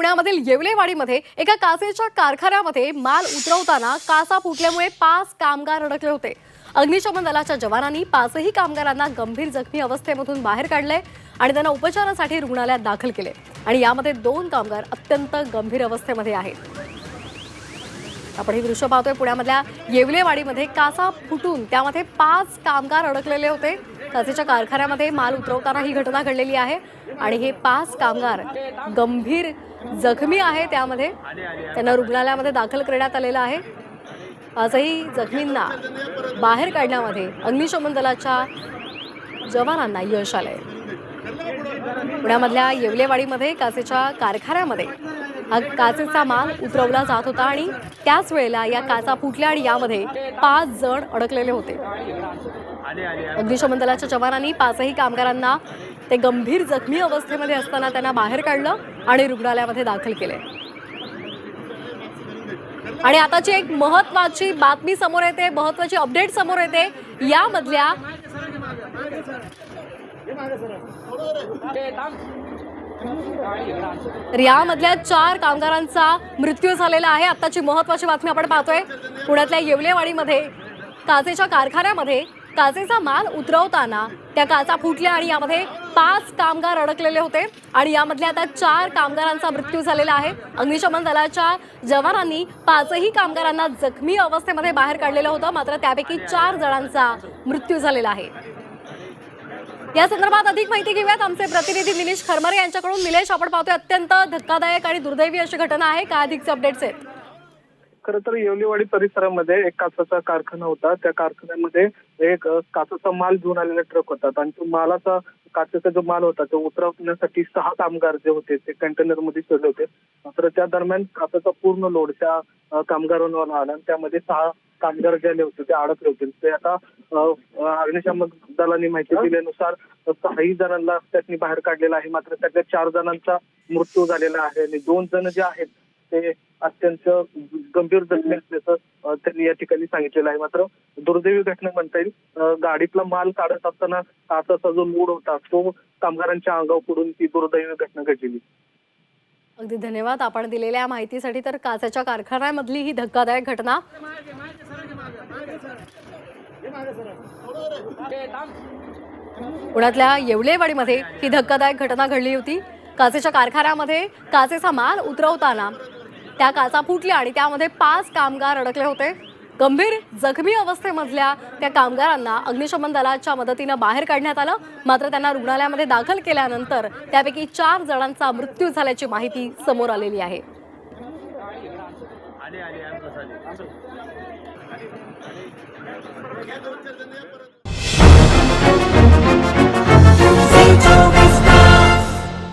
पुण्यामधील येवलेवाडीमध्ये एका काचेच्या कारखान्यामध्ये माल उतरवताना कासा फुटल्यामुळे पाच कामगार अडकले होते. अग्निशमन दलाच्या जवानांनी पाचही कामगारांना गंभीर जखमी अवस्थेमधून बाहेर काढले आणि त्यांना उपचारासाठी रुग्णालयात दाखल केले आणि यामध्ये दोन कामगार अत्यंत गंभीर अवस्थेमध्ये आहेत. आपण हे दृश्य पाहतोय पुण्यामधल्या येवलेवाडीमध्ये कासा फुटून त्यामध्ये पाच कामगार अडकलेले होते. काचेच्या कारखान्यामध्ये माल उतरवताना ही घटना घडलेली आहे आणि हे पाच कामगार गंभीर जखमी आहे त्यामध्ये. त्यांना रुग्णालयामध्ये दाखल करण्यात आलेलं आहे. आजही जखमींना बाहेर काढण्यामध्ये अग्निशमन दलाच्या जवानांना यश आलंय. पुण्यामधल्या येवलेवाडीमध्ये काचेच्या कारखान्यामध्ये हा काचेचा माल उतरवला जात होता आणि त्याच वेळेला या काचा फुटल्या आणि यामध्ये पाच जण अडकलेले होते. अग्निशमन दलाच्या जवानांनी पाचही कामगारांना ते गंभीर जखमी अवस्थेमध्ये असताना त्यांना बाहेर काढलं आणि रुग्णालयामध्ये दाखल केले. आणि आताची एक महत्वाची बातमी समोर येते महत्वाची अपडेट समोर येते. यामधल्या तर यामधल्या चार कामगारांचा मृत्यू झालेला आहे. आत्ताची महत्वाची बातमी आपण पाहतोय. पुण्यातल्या येवलेवाडीमध्ये काचेच्या कारखान्यामध्ये काचेचा माल उतरवताना त्या काचा फुटल्या आणि यामध्ये पाच कामगार अडकलेले होते आणि यामधल्या आता चार कामगारांचा मृत्यू झालेला आहे. अग्निशमन दलाच्या जवानांनी पाचही कामगारांना जखमी अवस्थेमध्ये बाहेर काढलेलं होतं. मात्र त्यापैकी चार जणांचा मृत्यू झालेला आहे. या संदर्भात अधिक माहिती घेऊयात. आमचे प्रतिनिधी निलेश खरमरे यांच्याकडून. निलेश आपण पाहतोय अत्यंत धक्कादायक आणि दुर्दैवी अशी घटना आहे. काय अधिकचे अपडेट्स आहेत? खर तर येवलीवाडी परिसरामध्ये एक काचाचा कारखाना होता. त्या कारखान्यामध्ये एक काचाचा माल घेऊन आलेला ट्रक होता. आणि तो मालाचा काचेचा जो माल होता तो उतरवण्यासाठी सहा कामगार जे होते ते कंटेनरमध्ये शोधले होते. मात्र त्या दरम्यान काचाचा पूर्ण लोड त्या कामगारांवर आला. आणि त्यामध्ये सहा कामगार जे आले होते ते अडकले होते. ते आता अ, अ, अग्निशमन दलाने माहिती दिल्यानुसार सहाही जणांना त्यांनी बाहेर काढलेला आहे. मात्र त्यातल्या चार जणांचा मृत्यू झालेला आहे. आणि दोन जण जे आहेत ते अत्यंत गंभीर जखमी असल्याचं त्यांनी या ठिकाणी सांगितलेलं आहे. मात्र दुर्दैवी घटना म्हणता येईल गाडीतला माल काढत असताना काचाचा जो लोड होता तो कामगारांच्या अंगावर पडून ती दुर्दैवी घटना घडलेली. अगदी धन्यवाद. आपण दिलेल्या माहितीसाठी तर काचेच्या कारखान्यामधली ही धक्कादायक घटना. पुण्यातल्या येवलेवाडीमध्ये ही धक्कादायक घटना घडली होती. काचेच्या कारखान्यामध्ये काचेचा माल उतरवताना त्या काचा फुटल्या आणि त्यामध्ये पाच कामगार अडकले होते. गंभीर जखमी अवस्थेमधल्या त्या कामगारांना अग्निशमन दलाच्या मदतीनं बाहेर काढण्यात आलं. मात्र त्यांना रुग्णालयामध्ये दाखल केल्यानंतर त्यापैकी चार जणांचा मृत्यू झाल्याची माहिती समोर आलेली आहे. आले आले आले